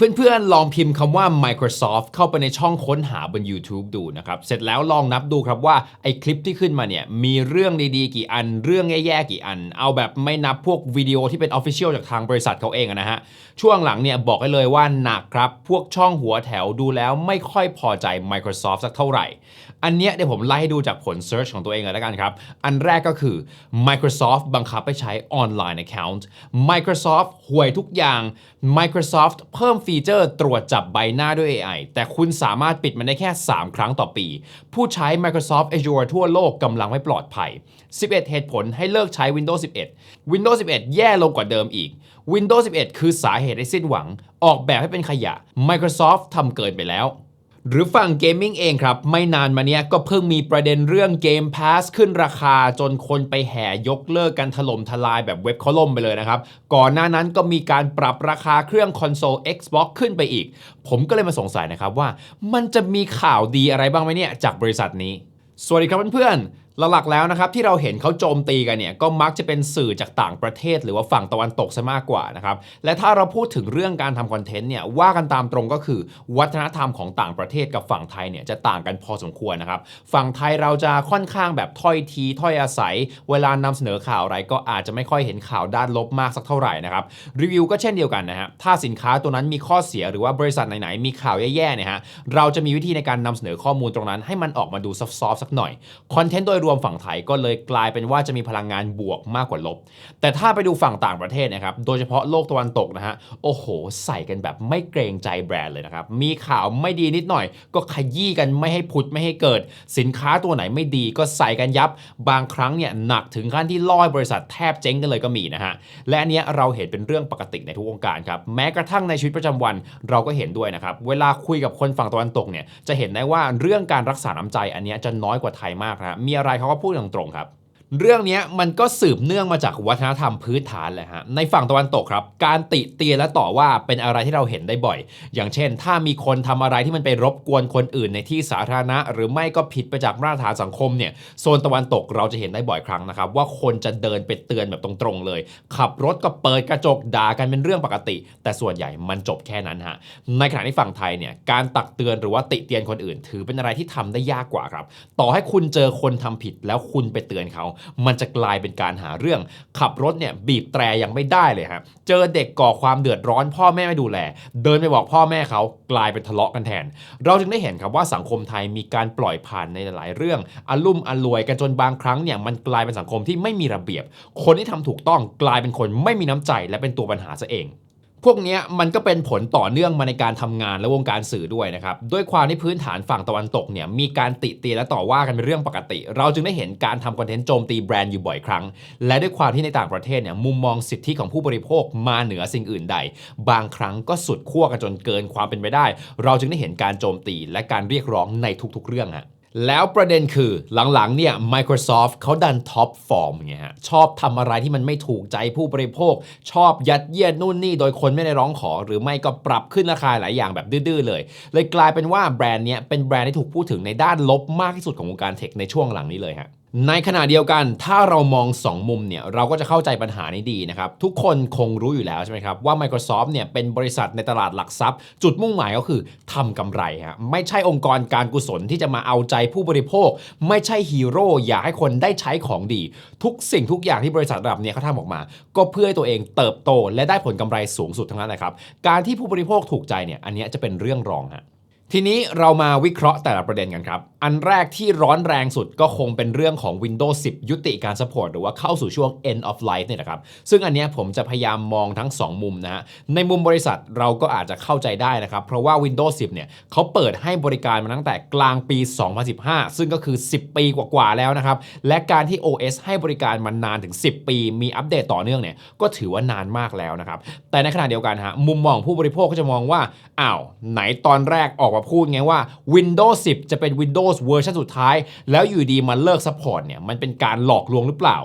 เพื่อนๆ ลองพิมพ์คำว่า Microsoft เข้าไปในช่องค้นหาบน YouTube ดูนะครับ เสร็จแล้วลองนับดูครับว่าไอ้คลิปที่ขึ้นมาเนี่ย มีเรื่องดีๆ กี่อัน เรื่องแย่ๆ กี่อัน เอาแบบไม่นับพวกวิดีโอที่เป็น Official จากทางบริษัทเขาเองนะฮะ ช่วงหลังเนี่ยบอกให้เลยว่าหนักครับ พวกช่องหัวแถวดูแล้วไม่ค่อยพอใจ Microsoft สักเท่าไหร่ อันเนี้ยเดี๋ยวผมไล่ให้ดูจากผล Search ของตัวเองเลยแล้วกันครับ อันแรกก็คือ Microsoft บังคับให้ใช้ Online Account Microsoft ห่วยทุกอย่าง Microsoft เพิ่มฟีเจอร์ตรวจจับใบหน้าด้วย AI แต่คุณสามารถปิดมันได้แค่ 3 ครั้งต่อปี ผู้ใช้ Microsoft Azure ทั่วโลกกำลังไม่ปลอดภัย 11 เหตุผลให้เลิกใช้ Windows 11 Windows 11 แย่ลงกว่าเดิมอีก Windows 11 คือสาเหตุให้สิ้นหวัง ออกแบบให้เป็นขยะ Microsoft ทำเกินไปแล้ว หรือฝั่งเกมมิ่งเองครับ ไม่นานมาเนี้ยก็เพิ่งมีประเด็นเรื่อง Game Pass ขึ้นราคาจนคนไปแห่ยกเลิกกันถล่มทลายแบบเว็บคอล่มไปเลยนะครับ ก่อนหน้านั้นก็มีการปรับราคาเครื่องคอนโซล Xbox ขึ้นไปอีก ผมก็เลยมาสงสัยนะครับว่า มันจะมีข่าวดีอะไรบ้างไหมเนี่ยจากบริษัทนี้ สวัสดีครับเพื่อนๆ หลักๆแล้วนะครับที่เราเห็นเขาโจมตีกันเนี่ยก็มักจะเป็นสื่อจากต่างประเทศ หรือว่าฝั่งตะวันตกซะมากกว่านะครับและถ้าเราพูดถึงเรื่องการทำคอนเทนต์เนี่ยว่ากันตามตรงก็คือ วัฒนธรรมของต่างประเทศกับฝั่งไทยเนี่ยจะต่างกันพอสมควรนะครับฝั่งไทยเราจะค่อนข้างแบบถ้อยทีถ้อยอาศัย เวลานำเสนอข่าวอะไรก็อาจจะไม่ค่อยเห็นข่าวด้านลบมากสักเท่าไหร่นะครับรีวิวก็เช่นเดียวกันนะฮะถ้าสินค้าตัวนั้นมีข้อเสียหรือว่าบริษัทไหนๆมีข่าวแย่ๆเนี่ยฮะเราจะมีวิธีในการนำเสนอข้อมูลตรงนั้น ให้มันออกมาดูซอฟๆสักหน่อยคอนเทนต์โดยรวมฝั่งไทยก็เลยกลายเป็นว่าจะมีพลังงานบวกมากกว่าลบ แต่ถ้าไปดูฝั่งต่างประเทศนะครับ โดยเฉพาะโลกตะวันตกนะฮะ โอ้โห ใส่กันแบบไม่เกรงใจแบรนด์เลยนะครับ มีข่าวไม่ดีนิดหน่อย ก็ขยี้กันไม่ให้ผุดไม่ให้เกิด สินค้าตัวไหนไม่ดีก็ใส่กันยับบางครั้งเนี่ยหนักถึงขั้นที่ล่อยบริษัทแทบเจ๊งกันเลยก็มีนะฮะ และอันเนี้ยเราเห็นเป็นเรื่องปกติในทุกวงการครับ แม้กระทั่งในชีวิตประจำวันเราก็เห็นด้วยนะครับ เวลาคุยกับคนฝั่งตะวันตกเนี่ย จะเห็นได้ว่าเรื่องการรักษาน้ำใจอันเนี้ยจะน้อยกว่าไทยมากนะมีอะไรเขาก็พูดตรงๆครับ เรื่องนี้มันก็สืบเนื่องมาจากวัฒนธรรมพื้นฐานเลยฮะ ในฝั่งตะวันตกครับ การติเตียนและต่อว่าเป็นอะไรที่เราเห็นได้บ่อย อย่างเช่น ถ้ามีคนทำอะไรที่มันไปรบกวนคนอื่นในที่สาธารณะ หรือไม่ก็ผิดไปจากมาตรฐานสังคมเนี่ยโซนตะวันตกเราจะเห็นได้บ่อยครั้งนะครับ ว่าคนจะเดินไปเตือนแบบตรงๆเลย ขับรถก็เปิดกระจกด่ากันเป็นเรื่องปกติ แต่ส่วนใหญ่มันจบแค่นั้นฮะในขณะที่ฝั่งไทยเนี่ยการตักเตือนหรือว่าติเตียนคนอื่น ถือเป็นอะไรที่ทำได้ยากกว่าครับ ต่อให้คุณเจอคนทำผิดแล้วคุณไปเตือนเขามันจะกลายเป็นการหาเรื่อง ขับรถเนี่ยบีบแตรยังไม่ได้เลยครับเจอเด็กก่อความเดือดร้อน พ่อแม่ไม่ดูแล เดินไปบอกพ่อแม่เขากลายเป็นทะเลาะกันแทน เราจึงได้เห็นครับว่าสังคมไทยมีการปล่อยผ่านในหลายเรื่องอารมุ่มอรวยกันจนบางครั้งเนี่ยมันกลายเป็นสังคมที่ไม่มีระเบียบ คนที่ทำถูกต้องกลายเป็นคนไม่มีน้ำใจและเป็นตัวปัญหาซะเอง พวกนี้มันก็เป็นผลต่อเนื่องมาในการทำงานและวงการสื่อด้วยนะครับ ด้วยความที่พื้นฐานฝั่งตะวันตกเนี่ยมีการติเตียนและต่อว่ากันเป็นเรื่องปกติ เราจึงได้เห็นการทำคอนเทนต์โจมตีแบรนด์อยู่บ่อยครั้ง และด้วยความที่ในต่างประเทศเนี่ยมุมมองสิทธิของผู้บริโภคมาเหนือสิ่งอื่นใด บางครั้งก็สุดขั้วกันจนเกินความเป็นไปได้ เราจึงได้เห็นการโจมตีและการเรียกร้องในทุกๆ เรื่องฮะ แล้วประเด็นคือหลังๆเนี่ย Microsoft เขาดันท็อปฟอร์มไงฮะชอบทำอะไรที่มันไม่ถูกใจผู้บริโภค ชอบยัดเยียดนู่นนี่โดยคนไม่ได้ร้องขอ หรือไม่ก็ปรับขึ้นราคาหลายอย่างแบบดื้อๆเลย เลยกลายเป็นว่าแบรนด์เนี้ยเป็นแบรนด์ที่ถูกพูดถึงในด้านลบมากที่สุดของวงการเทคในช่วงหลังนี้เลยฮะ ในขณะเดียวกันถ้าเรามอง 2 มุมเนี่ยเราก็จะเข้าใจปัญหานี้ดีนะครับทุกคนคงรู้อยู่แล้วใช่ไหมครับว่า Microsoft เนี่ยเป็นบริษัทในตลาดหลักทรัพย์ จุดมุ่งหมายก็คือทำกำไรฮะไม่ใช่องค์กรการกุศลที่จะมาเอาใจผู้บริโภค ไม่ใช่ฮีโร่อยากให้คนได้ใช้ของดี ทุกสิ่งทุกอย่างที่บริษัทระดับเนี้เขาทำออกมา ก็เพื่อให้ตัวเองเติบโตและได้ผลกำไรสูงสุดทั้งนั้นนะครับการที่ผู้บริโภคถูกใจเนี่ยอันนี้จะเป็นเรื่องรองฮะ ทีนี้เรามาวิเคราะห์แต่ละประเด็นกันครับ อันแรกที่ร้อนแรงสุดก็คงเป็นเรื่องของ Windows 10 ยุติการสปอร์ตหรือว่าเข้าสู่ช่วง end of life เนี่ยนะครับ ซึ่งอันนี้ผมจะพยายามมองทั้ง 2 มุมนะฮะ ในมุมบริษัทเราก็อาจจะเข้าใจได้นะครับ เพราะว่า Windows 10 เนี่ยเขาเปิดให้บริการมาตั้งแต่กลางปี 2015 ซึ่งก็คือ 10 ปีกว่าๆแล้วนะครับ และการที่ OS ให้บริการมานานถึง 10 ปี มีอัปเดตต่อเนื่องเนี่ยก็ถือว่านานมากแล้วนะครับ แต่ในขณะเดียวกันฮะมุมมองผู้บริโภคก็จะมองว่าอ้าวไหนตอนแรกออกมาพูดไงว่า Windows 10 จะเป็น Windows เวอร์ชันสุดท้าย แล้วอยู่ดีมันเลิกซัพพอร์ตเนี่ยมันเป็นการหลอกลวงหรือเปล่า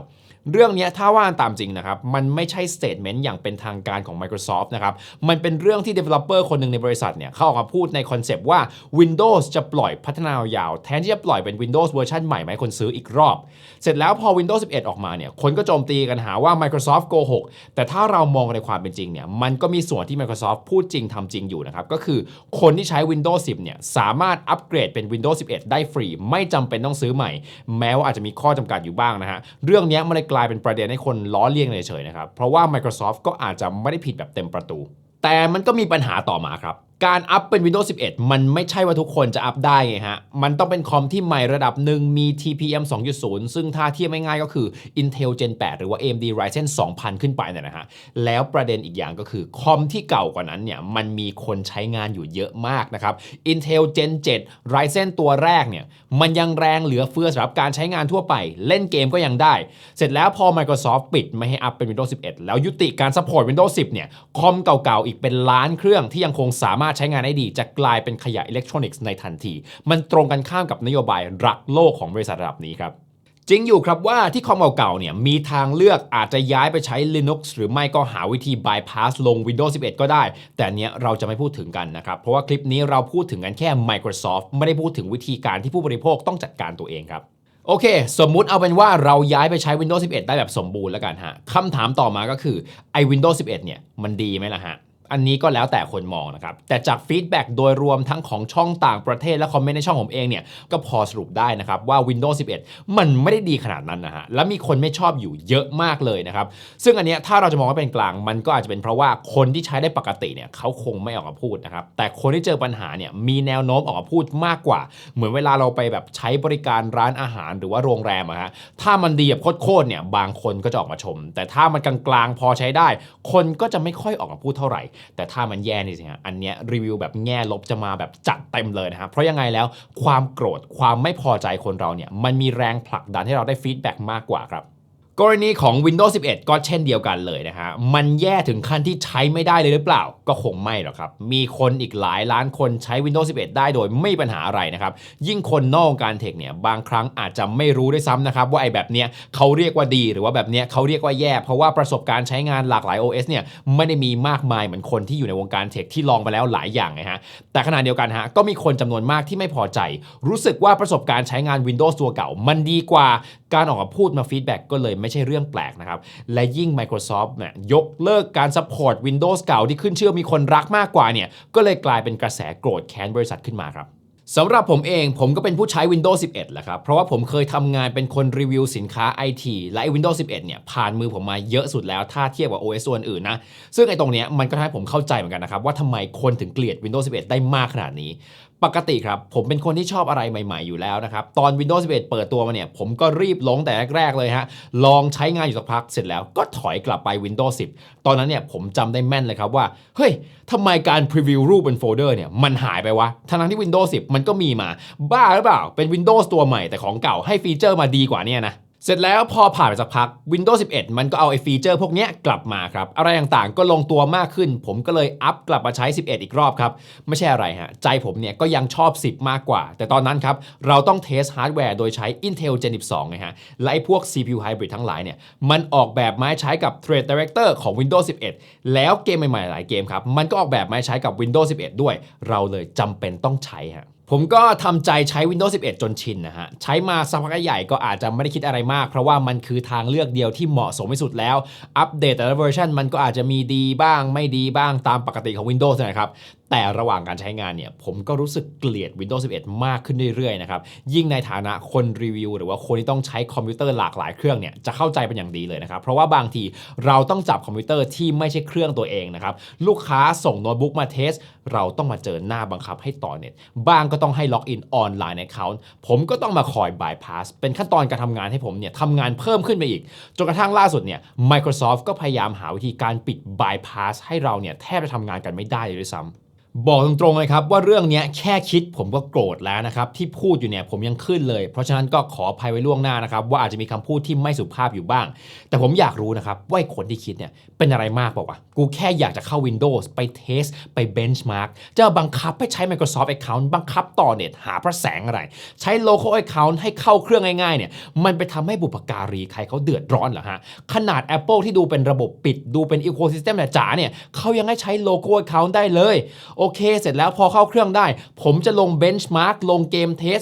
เรื่องนี้ถ้าว่าตามจริงนะครับ มันไม่ใช่ statement อย่างเป็นทางการของ Microsoft นะครับ มันเป็นเรื่องที่ developer คนหนึ่งในบริษัทเนี่ย เขาออกมาพูดในคอนเซปต์ว่า Windows จะปล่อยพัฒนายาว แทนที่จะปล่อยเป็น Windows เวอร์ชันใหม่มาให้คนซื้ออีกรอบ เสร็จแล้วพอ Windows 11 ออกมาเนี่ย คนก็โจมตีกันหาว่า Microsoft โกหกแต่ถ้าเรามองในความเป็นจริงเนี่ย มันก็มีส่วนที่ Microsoft พูดจริงทำจริงอยู่นะครับ ก็คือคนที่ใช้ Windows 10 เนี่ย สามารถอัปเกรดเป็น Windows 11 ได้ฟรี ไม่จำเป็นต้องซื้อใหม่ แม้ว่าอาจจะมีข้อจำกัดอยู่บ้างนะฮะ เรื่องนี้มันเลยลายเป็นประเด็นให้คนล้อเลียงเฉยๆนะครับ เพราะว่า Microsoft ก็อาจจะไม่ได้ผิดแบบเต็มประตู แต่มันก็มีปัญหาต่อมาครับการอัพเป็น Windows 11 มันไม่ใช่ว่าทุกคนจะอัพได้ไงฮะ มันต้องเป็นคอมที่ใหม่ระดับหนึ่งมี TPM 2.0 ซึ่งถ้าเทียบง่ายๆก็คือ Intel Gen 8 หรือว่า AMD Ryzen 2000 ขึ้นไปเนี่ยนะฮะ แล้วประเด็นอีกอย่างก็คือ คอมที่เก่ากว่านั้นเนี่ย มันมีคนใช้งานอยู่เยอะมากนะครับ Intel Gen 7 Ryzen ตัวแรกเนี่ย มันยังแรงเหลือเฟือสำหรับการใช้งานทั่วไป เล่นเกมก็ยังได้ เสร็จแล้วพอ Microsoft ปิดไม่ให้อัพเป็น Windows 11 แล้วยุติการ support Windows 10 เนี่ย คอมเก่าๆ อีกเป็นล้านเครื่องที่ยังคงสามารถใช้งานได้ดี จะกลายเป็นขยะอิเล็กทรอนิกส์ในทันที มันตรงกันข้ามกับนโยบายรักโลกของบริษัทระดับนี้ครับจริงอยู่ครับว่าที่คอมเก่าๆเนี่ยมีทางเลือกอาจจะย้ายไปใช้ Linux หรือไม่ก็หาวิธี bypass ลง Windows 11 ก็ได้ แต่เนี้ยเราจะไม่พูดถึงกันนะครับ เพราะว่าคลิปนี้เราพูดถึงกันแค่ Microsoft ไม่ได้พูดถึงวิธีการที่ผู้บริโภคต้องจัดการตัวเองครับ โอเค สมมุติเอาเป็นว่าเราย้ายไปใช้ Windows 11 ได้แบบสมบูรณ์แล้วกันฮะคำถามต่อมาก็คือไอ้ Windows 11 เนี่ยมันดีไหมล่ะฮะ อันนี้ก็แล้วแต่คนมองนะครับ แต่จากฟีดแบ็กโดยรวมทั้งของช่องต่างประเทศและคอมเมนต์ในช่องผมเองเนี่ย ก็พอสรุปได้นะครับว่า Windows 11 มันไม่ได้ดีขนาดนั้นนะฮะ และมีคนไม่ชอบอยู่เยอะมากเลยนะครับ ซึ่งอันเนี้ยถ้าเราจะมองว่าเป็นกลาง มันก็อาจจะเป็นเพราะว่าคนที่ใช้ได้ปกติเนี่ยเขาคงไม่ออกมาพูดนะครับ แต่คนที่เจอปัญหาเนี่ยมีแนวโน้มออกมาพูดมากกว่า เหมือนเวลาเราไปแบบใช้บริการร้านอาหารหรือว่าโรงแรมอะฮะ ถ้ามันดีแบบโคตรๆเนี่ยบางคนก็จะออกมาชม แต่ถ้ามันกลางๆพอใช้ได้ คนก็จะไม่ค่อยออกมาพูดเท่าไหร่แต่ถ้ามันแย่นี่สิฮะอันเนี้ยรีวิวแบบแง่ลบจะมาแบบจัดเต็มเลยนะครับเพราะยังไงแล้วความโกรธความไม่พอใจคนเราเนี่ยมันมีแรงผลักดันให้เราได้ฟีดแบ็กมากกว่าครับ กรณีของ Windows 11 ก็เช่นเดียวกันเลยนะฮะ มันแย่ถึงขั้นที่ใช้ไม่ได้เลยหรือเปล่า ก็คงไม่หรอกครับ มีคนอีกหลายล้านคนใช้ Windows 11 ได้โดยไม่ปัญหาอะไรนะครับ ยิ่งคนนอกวงการเทคเนี่ย บางครั้งอาจจะไม่รู้ด้วยซ้ำนะครับ ว่าไอ้แบบเนี้ยเขาเรียกว่าดี หรือว่าแบบเนี้ยเขาเรียกว่าแย่ เพราะว่าประสบการณ์ใช้งานหลากหลาย OS เนี่ยไม่ได้มีมากมายเหมือนคนที่อยู่ในวงการเทคที่ลองไปแล้วหลายอย่างนะฮะ แต่ขณะเดียวกันฮะก็มีคนจำนวนมากที่ไม่พอใจ รู้สึกว่าประสบการณ์ใช้งาน Windows ตัวเก่า มันดีกว่า การออกมาพูดมาฟีดแบ็กก็เลยไม่ใช่เรื่องแปลกนะครับ และยิ่ง Microsoft เนี่ยยกเลิกการ support Windows เก่าที่ขึ้นชื่อมีคนรักมากกว่าเนี่ยก็เลยกลายเป็นกระแสโกรธแค้นบริษัทขึ้นมาครับสำหรับผมเองผมก็เป็นผู้ใช้ Windows 11แหละครับ เพราะว่าผมเคยทำงานเป็นคนรีวิวสินค้า IT และไอ้ Windows 11 เนี่ย ผ่านมือผมมาเยอะสุดแล้ว ถ้าเทียบกับ OS ตัวอื่นๆนะ ซึ่งไอ้ตรงเนี้ยมันก็ทำให้ผมเข้าใจเหมือนกันนะครับ ว่าทำไมคนถึงเกลียด Windows 11 ได้มากขนาดนี้ ปกติครับ ผมเป็นคนที่ชอบอะไรใหม่ๆอยู่แล้วนะครับ ตอน Windows 11 เปิดตัวมาเนี่ย ผมก็รีบลงแต่แรกๆเลยฮะ ลองใช้งานอยู่สักพักเสร็จแล้วก็ถอยกลับไป Windows 10 ตอนนั้นเนี่ยผมจำได้แม่นเลยครับว่า เฮ้ยทำไมการพรีวิวรูปบนโฟลเดอร์เนี่ย มันหายไปวะ ทั้งที่ Windows 10 มันก็มีมา บ้าหรือเปล่าเป็น Windows ตัวใหม่แต่ของเก่าให้ฟีเจอร์มาดีกว่าเนี่ยนะ เสร็จแล้วพอผ่านไปสักพัก Windows 11 มันก็เอาไอ้ฟีเจอร์พวกนี้กลับมาครับ อะไรต่างๆก็ลงตัวมากขึ้น ผมก็เลยอัพกลับมาใช้ 11 อีกรอบครับ ไม่ใช่อะไรฮะ ใจผมเนี่ยก็ยังชอบ 10 มากกว่า แต่ตอนนั้นครับ เราต้องเทสฮาร์ดแวร์โดยใช้ Intel Gen 12 ไงฮะ และไอ้พวก CPU Hybrid ทั้งหลายเนี่ย มันออกแบบมาใช้กับ Thread Director ของ Windows 11 แล้วเกมใหม่ๆหลายเกมครับ มันก็ออกแบบมาให้ใช้กับ Windows 11 ด้วย เราเลยจำเป็นต้องใช้ฮะ ผมก็ทำใจใช้ Windows 11 จนชินนะฮะ ใช้มาสักพักใหญ่ก็อาจจะไม่ได้คิดอะไรมาก เพราะว่ามันคือทางเลือกเดียวที่เหมาะสมที่สุดแล้ว อัปเดตแต่ละเวอร์ชันมันก็อาจจะมีดีบ้างไม่ดีบ้างตามปกติของ Windows นะครับแต่ระหว่างการใช้งานเนี่ยผมก็รู้สึกเกลียด Windows 11 มากขึ้นเรื่อยๆนะครับ ยิ่งในฐานะคนรีวิว หรือว่าคนที่ต้องใช้คอมพิวเตอร์หลากหลายเครื่องเนี่ยจะเข้าใจเป็นอย่างดีเลยนะครับ เพราะว่าบางทีเราต้องจับคอมพิวเตอร์ที่ไม่ใช่เครื่องตัวเองนะครับ ลูกค้าส่งโน้ตบุ๊กมาเทส เราต้องมาเจอหน้าบังคับให้ต่อเน็ตบ้างก็ต้องให้ล็อกอินออนไลน์ในเคาน์ผมก็ต้องมาคอยบายพาสเป็นขั้นตอนการทำงานให้ผมเนี่ยทำงานเพิ่มขึ้นไปอีกจนกระทั่งล่าสุดเนี่ย Microsoft ก็พยายามหาวิธีการปิดบายพาสให้เราเนี่ยแทบจะทำงานกันไม่ได้เลยด้วยซ้ำ บอกตรงๆเลยครับว่าเรื่องนี้แค่คิดผมก็โกรธแล้วนะครับที่พูดอยู่เนี่ยผมยังขึ้นเลย เพราะฉะนั้นก็ขออภัยไว้ล่วงหน้านะครับว่าอาจจะมีคำพูดที่ไม่สุภาพอยู่บ้าง แต่ผมอยากรู้นะครับว่าไอ้คนที่คิดเนี่ยเป็นอะไรมากเปล่าวะกูแค่อยากจะเข้า Windows ไปเทสไป benchmark จะบังคับให้ใช้ Microsoft Account บังคับต่อเน็ตหาพระแสงอะไร ใช้ local account ให้เข้าเครื่องง่ายๆเนี่ยมันไปทำให้บุปการีใครเขาเดือดร้อนเหรอฮะขนาด Apple ที่ดูเป็นระบบปิดดูเป็น ecosystem จ๋าเนี่ยเขายังให้ใช้ local account ได้เลยโอเค เสร็จแล้วพอเข้าเครื่องได้ ผมจะลงเบนช์มาร์กลงเกมเทส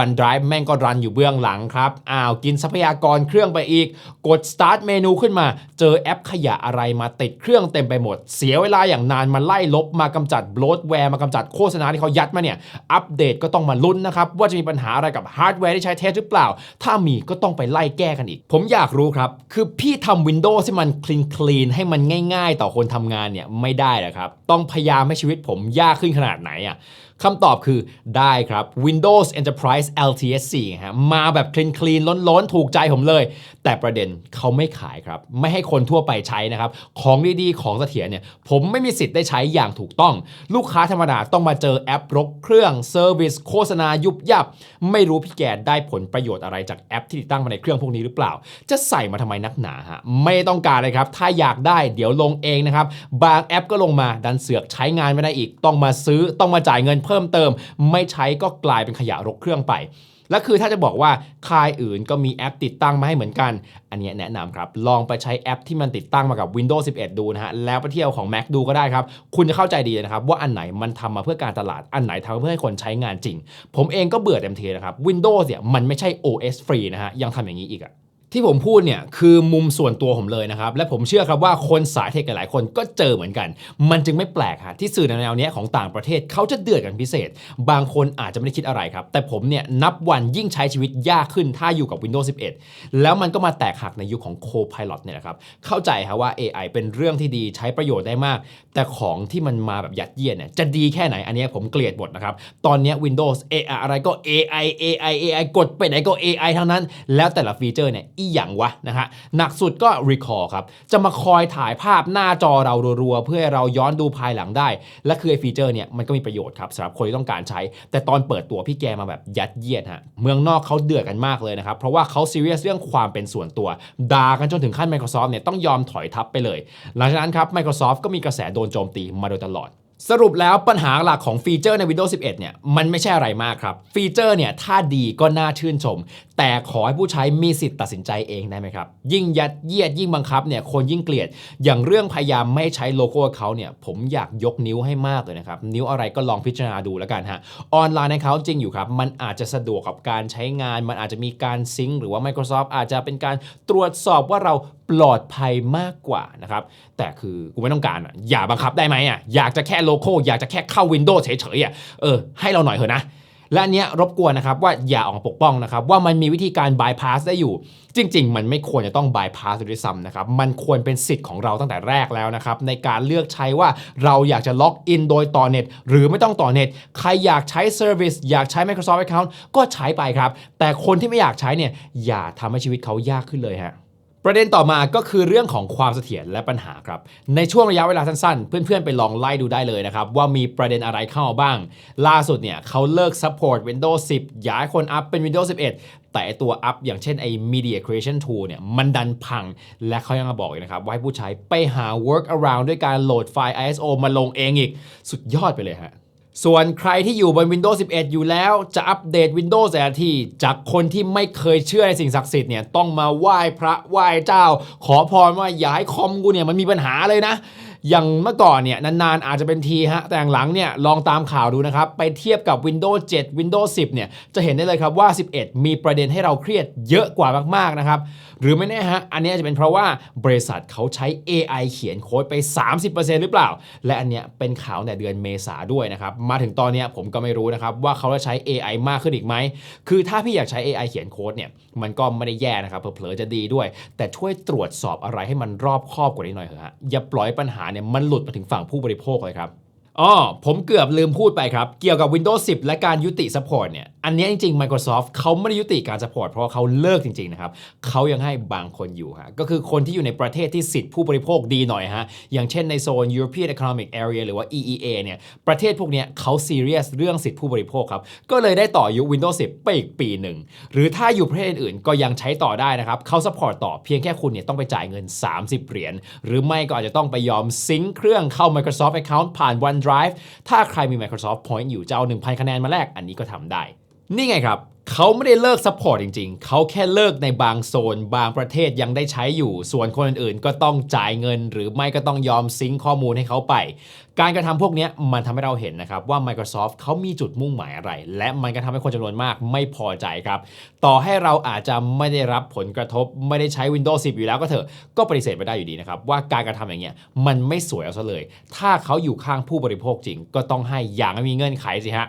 OneDrive แม่งก็รันอยู่เบื้องหลังครับ อ้าว กินทรัพยากรเครื่องไปอีก กด start เมนูขึ้นมา เจอแอปขยะอะไรมาติดเครื่องเต็มไปหมด เสียเวลาอย่างนานมาไล่ลบมากำจัดบ l ล w แวร์มากำจัดโฆษณาที่เขายัดมาเนี่ย อัปเดตก็ต้องมาลุ้นนะครับ ว่าจะมีปัญหาอะไรกับฮาร์ดแวร์ที่ใช้เทสหรือเปล่า ถ้ามีก็ต้องไปไล่แก้กันอีก ผมอยากรู้ครับ คือพี่ทำ Windows ที่มันคลีนคลีนให้มันง่าย ๆ ต่อคนทำงานเนี่ยไม่ได้หรอครับ ต้องพยายามให้ชีวิตผมยากขึ้นขนาดไหนอะ คำตอบคือได้ครับ Windows Enterprise LTS 4ฮะมาแบบคลีนคลีนล้นๆ ถูกใจผมเลย แต่ประเด็นเขาไม่ขายครับ ไม่ให้คนทั่วไปใช้นะครับ ของดีๆ ของเสถียรเนี่ย ผมไม่มีสิทธิ์ได้ใช้อย่างถูกต้อง ลูกค้าธรรมดาต้องมาเจอแอปรกเครื่องเซอร์วิสโฆษณายุบยับ ไม่รู้พี่แกได้ผลประโยชน์อะไรจากแอปที่ติดตั้งมาในเครื่องพวกนี้หรือเปล่า จะใส่มาทำไมนักหนาฮะไม่ต้องการเลยครับ ถ้าอยากได้เดี๋ยวลงเองนะครับบางแอปก็ลงมาดันเสือกใช้งานไม่ได้อีก ต้องมาซื้อต้องมาจ่ายเงินเพิ่พิ่มเติม ไม่ใช้ก็กลายเป็นขยะรกเครื่องไปและคือถ้าจะบอกว่าค่ายอื่นก็มีแอปติดตั้งมาให้เหมือนกัน อันเนี้ยแนะนำครับ ลองไปใช้แอปที่มันติดตั้งมากับ Windows 11 ดูนะฮะ แล้วไปเที่ยวของ Mac ดูก็ได้ครับ คุณจะเข้าใจดีนะครับ ว่าอันไหนมันทำมาเพื่อการตลาด อันไหนทำมาเพื่อให้คนใช้งานจริง ผมเองก็เบื่อเต็มทีนะครับ Windows เนี่ยมันไม่ใช่ OS ฟรีนะฮะ ยังทำอย่างนี้อีกอะ ที่ผมพูดเนี่ยคือมุมส่วนตัวผมเลยนะครับ และผมเชื่อครับว่าคนสายเทคหลายคนก็เจอเหมือนกัน มันจึงไม่แปลกฮะที่สื่อแนวเนี้ยของต่างประเทศเขาจะเดือดกันพิเศษ บางคนอาจจะไม่ได้คิดอะไรครับ แต่ผมเนี่ยนับวันยิ่งใช้ชีวิตยากขึ้นถ้าอยู่กับ Windows 11 แล้วมันก็มาแตกหักในยุคของ Copilot เนี่ยนะครับเข้าใจครับว่า AI เป็นเรื่องที่ดีใช้ประโยชน์ได้มาก แต่ของที่มันมาแบบยัดเยียดเนี่ยจะดีแค่ไหนอันนี้ผมเกลียดหมดนะครับตอนนี้ Windows AI อะไรก็ AI AI AI กดไปไหนก็ AI ทั้งนั้น แล้วแต่ละฟีเจอร์เนี่ยอีหยังวะนะฮะหนักสุดก็ Recall ครับ จะมาคอยถ่ายภาพหน้าจอเรารัวๆ เพื่อให้เราย้อนดูภายหลังได้ และคือไอ้ฟีเจอร์เนี่ยมันก็มีประโยชน์ครับสำหรับคนที่ต้องการใช้ แต่ตอนเปิดตัวพี่แกมาแบบยัดเยียดฮะเมืองนอกเขาเดือดกันมากเลยนะครับ เพราะว่าเขาซีเรียสเรื่องความเป็นส่วนตัวด่ากันจนถึงขั้น Microsoft เนี่ยต้องยอมถอยทับไปเลย หลังจากนั้นครับ Microsoft ก็มีกระแสโดนโจมตีมาโดยตลอดสรุปแล้วปัญหาหลักของฟีเจอร์ใน Windows 11 เนี่ย มันไม่ใช่อะไรมากครับ ฟีเจอร์เนี่ย ถ้าดีก็น่าชื่นชมแต่ขอให้ผู้ใช้มีสิทธิ์ตัดสินใจเองได้ไหมครับ ยิ่งยัดเยียดยิ่งบังคับเนี่ยคนยิ่งเกลียด อย่างเรื่องพยายามไม่ใช้โลโก้เขาเนี่ยผมอยากยกนิ้วให้มากเลยนะครับ นิ้วอะไรก็ลองพิจารณาดูแล้วกันฮะออนไลน์ในเขาจริงอยู่ครับ มันอาจจะสะดวกกับการใช้งาน มันอาจจะมีการซิงค์หรือว่า Microsoft อาจจะเป็นการตรวจสอบว่าเราปลอดภัยมากกว่านะครับแต่คือกูไม่ต้องการอะอย่าบังคับได้ไหมอะอยากจะแค่โลโก้อยากจะแค่เข้า Windows เฉยๆอะเออให้เราหน่อยเถอะนะ และอันเนี้ยรบกวนนะครับว่าอย่าออกมาปกป้องนะครับว่ามันมีวิธีการ bypass ได้อยู่ จริง ๆ มันไม่ควรจะต้อง bypass ด้วยซ้ำนะครับมันควรเป็นสิทธิ์ของเราตั้งแต่แรกแล้วนะครับในการเลือกใช้ว่าเราอยากจะล็อกอินโดยต่อเน็ตหรือไม่ต้องต่อเน็ตใครอยากใช้ Service อยากใช้ Microsoft Account ก็ใช้ไปครับ แต่คนที่ไม่อยากใช้เนี่ยอย่าทำให้ชีวิตเขายากขึ้นเลยฮะ ประเด็นต่อมาก็คือเรื่องของความเสถียรและปัญหาครับ ในช่วงระยะเวลาสั้นๆ เพื่อนๆ ไปลองไล่ดูได้เลยนะครับ ว่ามีประเด็นอะไรเข้าบ้าง ล่าสุดเนี่ยเขาเลิก support Windows 10 ย้ายคนอัพเป็น Windows 11 แต่ตัวอัพอย่างเช่นไอ้ Media Creation Tool เนี่ยมันดันพัง และเขายังมาบอกอีกนะครับ ว่าให้ผู้ใช้ไปหา work around ด้วยการโหลดไฟล์ ISO มาลงเองอีก สุดยอดไปเลยฮะ ส่วนใครที่อยู่บน Windows 11 อยู่แล้วจะอัปเดต Windows แต่ละทีจากคนที่ไม่เคยเชื่อในสิ่งศักดิ์สิทธิ์เนี่ยต้องมาไหว้พระไหว้เจ้า ขอพรว่าอย่าให้คอมกูเนี่ยมันมีปัญหาเลยนะอย่างเมื่อก่อนเนี่ยนานๆ อาจจะเป็นทีฮะแต่หลังเนี่ยลองตามข่าวดูนะครับ ไปเทียบกับ Windows 7 Windows 10 เนี่ยจะเห็นได้เลยครับว่า 11 มีประเด็นให้เราเครียดเยอะกว่ามากๆนะครับ หรือไม่แน่ฮะ อันนี้จะเป็นเพราะว่าบริษัทเขาใช้ AI เขียนโค้ดไป 30%หรือเปล่า และอันเนี้ยเป็นข่าวแต่เดือนเมษาด้วยนะครับ มาถึงตอนเนี้ยผมก็ไม่รู้นะครับว่าเขาจะใช้ AI มากขึ้นอีกไหม คือถ้าพี่อยากใช้ AI เขียนโค้ดเนี่ยมันก็ไม่ได้แย่นะครับเผลอๆจะดีด้วย แต่ช่วยตรวจสอบอะไรให้มันรอบคอบกว่านี้หน่อยเถอะฮะอย่าปล่อยปัญหาเนี่ยมันหลุดมาถึงฝั่งผู้บริโภคเลยครับ อ๋อผมเกือบลืมพูดไปครับ เกี่ยวกับ Windows 10 และการยุติ support เนี่ย อันนี้จริง ๆ Microsoft เขาไม่ได้ยุติการ support เพราะเขาเลิกจริง ๆ นะครับ เขายังให้บางคนอยู่ฮะ ก็คือคนที่อยู่ในประเทศที่สิทธิผู้บริโภคดีหน่อยฮะ อย่างเช่นในโซน European Economic Area หรือว่า EEA เนี่ย ประเทศพวกเนี้ยเขา serious เรื่องสิทธิผู้บริโภคครับ ก็เลยได้ต่อยุ Windows 10 ไปอีกปีหนึ่ง หรือถ้าอยู่ประเทศอื่นก็ยังใช้ต่อได้นะครับเขา support ต่อเพียงแค่คุณเนี่ยต้องไปจ่ายเงิน 30 เหรียญ หรือไม่ก็อาจจะต้องไปยอมซิงค์เครื่องเข้า Microsoft Account ผ่าน Drive ถ้าใครมี Microsoft Point อยู่จะเอา 1,000 คะแนนมาแลกอันนี้ก็ทำได้ นี่ไงครับ เขาไม่ได้เลิกซัพพอร์ตจริงๆ เขาแค่เลิกในบางโซน บางประเทศยังได้ใช้อยู่ ส่วนคนอื่นๆ ก็ต้องจ่ายเงิน หรือไม่ก็ต้องยอมซิงค์ข้อมูลให้เขาไป การกระทำพวกนี้มันทำให้เราเห็นนะครับ ว่า Microsoft เขามีจุดมุ่งหมายอะไร และมันก็ทำให้คนจำนวนมากไม่พอใจครับ ต่อให้เราอาจจะไม่ได้รับผลกระทบ ไม่ได้ใช้ Windows 10 อยู่แล้วก็เถอะ ก็ปฏิเสธไม่ได้อยู่ดีนะครับว่าการกระทำอย่างเงี้ยมันไม่สวยเอาซะเลย ถ้าเขาอยู่ข้างผู้บริโภคจริง ก็ต้องให้อย่างไม่มีเงื่อนไขสิฮะ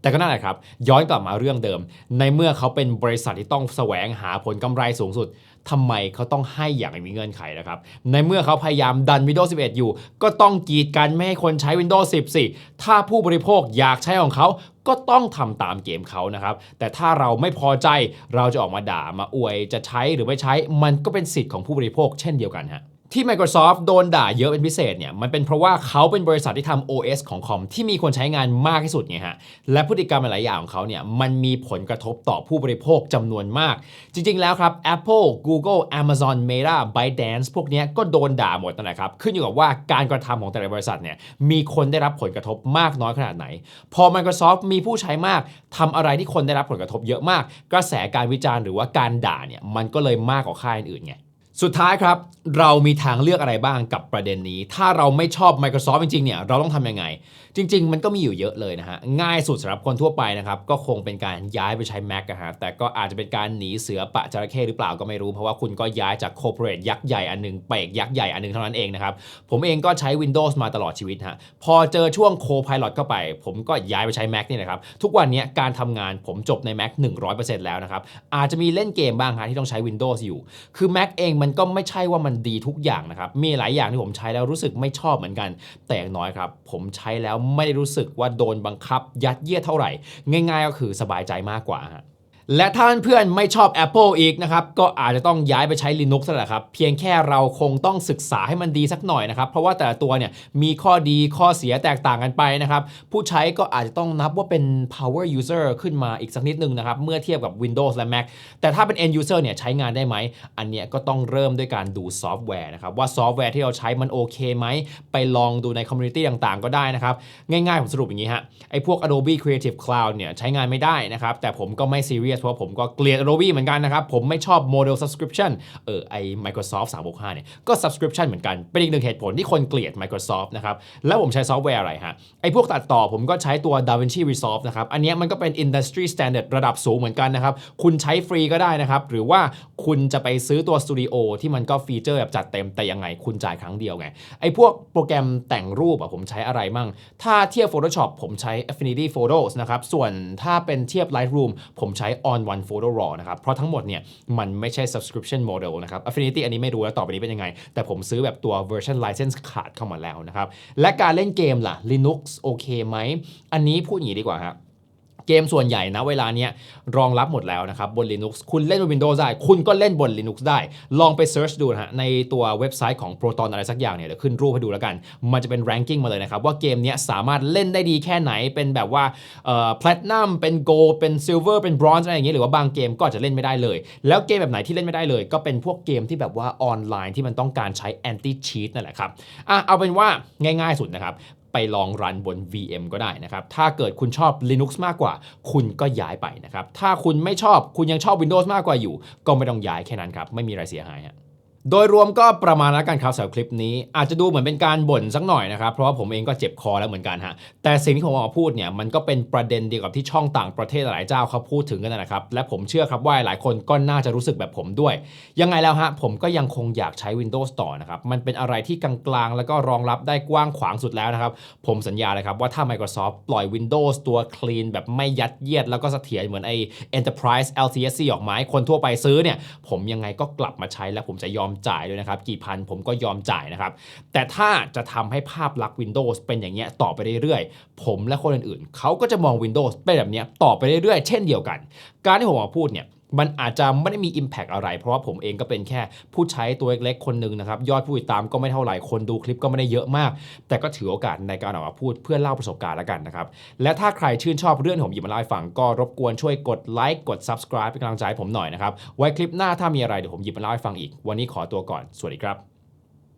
แต่ก็นั่นแหละครับ ย้อนกลับมาเรื่องเดิม ในเมื่อเขาเป็นบริษัทที่ต้องแสวงหาผลกำไรสูงสุดทำไมเขาต้องให้อย่างมีเงื่อนไขนะครับ ในเมื่อเขาพยายามดัน Windows 11 อยู่ ก็ต้องกีดกันไม่ให้คนใช้ Windows 10สิถ้าผู้บริโภคอยากใช้ของเขาก็ต้องทำตามเกมเขานะครับ แต่ถ้าเราไม่พอใจเราจะออกมาด่ามาอวยจะใช้หรือไม่ใช้ มันก็เป็นสิทธิ์ของผู้บริโภค เช่นเดียวกันฮะ ที่ Microsoft โดนด่าเยอะเป็นพิเศษเนี่ยมันเป็นเพราะว่าเขาเป็นบริษัทที่ทำ OS ของคอมที่มีคนใช้งานมากที่สุดไงฮะและพฤติกรรมหลายอย่างของเขาเนี่ยมันมีผลกระทบต่อผู้บริโภคจำนวนมาก จริง ๆ แล้วครับ Apple Google Amazon Meta ByteDance พวกนี้ก็โดนด่าหมดนั่นแหละครับ ขึ้นอยู่กับว่าการกระทำของแต่ละบริษัทเนี่ยมีคนได้รับผลกระทบมากน้อยขนาดไหน พอ Microsoft มีผู้ใช้มากทำอะไรที่คนได้รับผลกระทบเยอะมาก กระแสการวิจารณ์หรือว่าการด่าเนี่ยมันก็เลยมากกว่าค่ายอื่นไง สุดท้ายครับ เรามีทางเลือกอะไรบ้างกับประเด็นนี้ ถ้าเราไม่ชอบ Microsoft จริงๆเนี่ยเราต้องทำยังไง จริง ๆ มันก็มีอยู่เยอะเลยนะฮะ ง่ายสุดสำหรับคนทั่วไปนะครับ ก็คงเป็นการย้ายไปใช้ Mac นะฮะ แต่ก็อาจจะเป็นการหนีเสือปะจระเข้หรือเปล่าก็ไม่รู้ เพราะว่าคุณก็ย้ายจาก corporate ยักษ์ใหญ่อันหนึงไปอีกยักษ์ใหญ่อันหนึงเท่านั้นเองนะครับ ผมเองก็ใช้ Windows มาตลอดชีวิตฮะพอเจอช่วง Co-Pilot เข้าไป ผมก็ย้ายไปใช้ Mac นี่นะครับทุกวันนี้การทำงานผมจบใน Mac 100%แล้วนะครับอาจจะมีเล่นเกมบ้างฮะที่ต้องใช้ Windows อยู่ คือ Mac เองมันก็ไม่ใช่ว่ามันดีทุกอย่างนะครับ มีหลายอย่างที่ผมใช้แล้วรู้สึกไม่ชอบเหมือนกัน แต่อย่างน้อยครับ ผมใช้แล้วไม่ได้รู้สึกว่าโดนบังคับยัดเยียดเท่าไหร่ ง่าย ๆ ก็คือสบายใจมากกว่าฮะ และถ้าเพื่อนไม่ชอบ Apple อีกนะครับ ก็อาจจะต้องย้ายไปใช้ Linux นั่นแหละครับ เพียงแค่เราคงต้องศึกษาให้มันดีสักหน่อยนะครับ เพราะว่าแต่ละตัวเนี่ยมีข้อดีข้อเสียแตกต่างกันไปนะครับ ผู้ใช้ก็อาจจะต้องนับว่าเป็น power user ขึ้นมาอีกสักนิดนึงนะครับ เมื่อเทียบกับ Windows และ Mac แต่ถ้าเป็น end user เนี่ยใช้งานได้ไหม อันเนี้ยก็ต้องเริ่มด้วยการดูซอฟต์แวร์นะครับ ว่าซอฟต์แวร์ที่เราใช้มันโอเคไหม ไปลองดูในคอมมูนิตี้ต่างๆ ก็ได้นะครับ ง่ายๆ ผมสรุปอย่างนี้ฮะไอ้พวก Adobe Creative Cloud เนี่ยใช้งานไม่ได้นะครับแต่ผมก็ไม่ซีเรียสเพราะผมก็เกลียด Adobe เหมือนกันนะครับ ผมไม่ชอบ Model Subscription เออไอ Microsoft 365เนี่ยก็ Subscription เหมือนกัน เป็นอีกหนึ่งเหตุผลที่คนเกลียด Microsoft นะครับ แล้วผมใช้ซอฟต์แวร์อะไรฮะ ไอพวกตัดต่อผมก็ใช้ตัว DaVinci Resolve นะครับ อันนี้มันก็เป็น Industry Standard ระดับสูงเหมือนกันนะครับ คุณใช้ฟรีก็ได้นะครับ หรือว่าคุณจะไปซื้อตัว Studio ที่มันก็ฟีเจอร์แบบจัดเต็มแต่ยังไงคุณจ่ายครั้งเดียวไงไอพวกโปรแกรมแต่งรูปอะผมใช้อะไรมั่ง ถ้าเทียบ Photoshop ผมใช้ Affinity Photos นะครับส่วนถ้าเป็นเทียบ Lightroom ผมใช้ On One Photo Raw นะครับ เพราะทั้งหมดเนี่ยมันไม่ใช่ subscription model นะครับ Affinity อันนี้ไม่รู้แล้วต่อไปนี้เป็นยังไง แต่ผมซื้อแบบตัว version license ขาดเข้ามาแล้วนะครับ และการเล่นเกมล่ะ Linux โอเคไหม อันนี้พูดอย่างนี้ดีกว่าครับ เกมส่วนใหญ่นะเวลาเนี้ยรองรับหมดแล้วนะครับบน Linux คุณเล่นบน Windows ได้ คุณก็เล่นบน Linux ได้ ลองไป Search ดูนะฮะในตัวเว็บไซต์ของ Proton อะไรสักอย่างเนี่ยเดี๋ยวขึ้นรูปให้ดูแล้วกัน มันจะเป็น ranking มาเลยนะครับ ว่าเกมเนี้ยสามารถเล่นได้ดีแค่ไหนเป็นแบบว่าเอ่อ platinum เป็น gold เป็น silver เป็น bronze อะไรอย่างเงี้ยหรือว่าบางเกมก็จจะเล่นไม่ได้เลย แล้วเกมแบบไหนที่เล่นไม่ได้เลย ก็เป็นพวกเกมที่แบบว่าออนไลน์ที่มันต้องการใช้ anti cheat นั่นแหละครับอะเอาเป็นว่าง่าย ๆสุดนะครับ ไปลองรันบน VM ก็ได้นะครับ ถ้าเกิดคุณชอบ Linux มากกว่า คุณก็ย้ายไปนะครับ ถ้าคุณไม่ชอบคุณยังชอบ Windows มากกว่าอยู่ ก็ไม่ต้องย้ายแค่นั้นครับ ไม่มีอะไรเสียหายฮะ โดยรวมก็ประมาณแล้วกันครับสำหรับคลิปนี้ อาจจะดูเหมือนเป็นการบ่นสักหน่อยนะครับ เพราะว่าผมเองก็เจ็บคอแล้วเหมือนกันฮะแต่สิ่งที่ผมออกมาพูดเนี่ยมันก็เป็นประเด็นเดียวกับที่ช่องต่างประเทศหลายเจ้าเขาพูดถึงกันนะครับและผมเชื่อครับว่าหลายคนก็น่าจะรู้สึกแบบผมด้วย ยังไงแล้วฮะผมก็ยังคงอยากใช้ Windows ต่อนะครับมันเป็นอะไรที่กลางๆ แล้วก็รองรับได้กว้างขวางสุดแล้วนะครับผมสัญญาเลยครับว่าถ้า Microsoft ปล่อย Windows ตัว clean แบบไม่ยัดเยียด แล้วก็เสถียรเหมือนไอ Enterprise LTSC ออกมาให้คนทั่วไปซื้อเนี่ยผมยังไงก็กลับมาใช้และผมจะยอมจ่ายด้วยนะครับ กี่พันผมก็ยอมจ่ายนะครับ แต่ถ้าจะทำให้ภาพลักษณ์ Windows เป็นอย่างเงี้ยต่อไปเรื่อยๆ ผมและคนอื่นๆเขาก็จะมอง Windows เป็นแบบเนี้ยต่อไปเรื่อยๆ เช่นเดียวกัน การที่ผมมาพูดเนี่ย มันอาจจะไม่ได้มี Impact อะไร เพราะว่าผมเองก็เป็นแค่ผู้ใช้ตัวเล็กๆ คนหนึ่งนะครับ ยอดผู้ติดตามก็ไม่เท่าไหร่ คนดูคลิปก็ไม่ได้เยอะมาก แต่ก็ถือโอกาสในการออกมาพูดเพื่อเล่าประสบการณ์แล้วกันนะครับ และถ้าใครชื่นชอบเรื่องที่ผมหยิบมาเล่าให้ฟังก็รบกวนช่วยกดไลค์กด subscribe เป็นกำลังใจให้ผมหน่อยนะครับ ไว้คลิปหน้าถ้ามีอะไรเดี๋ยวผมหยิบมาเล่าให้ฟังอีก วันนี้ขอตัวก่อน สวัสดีครับ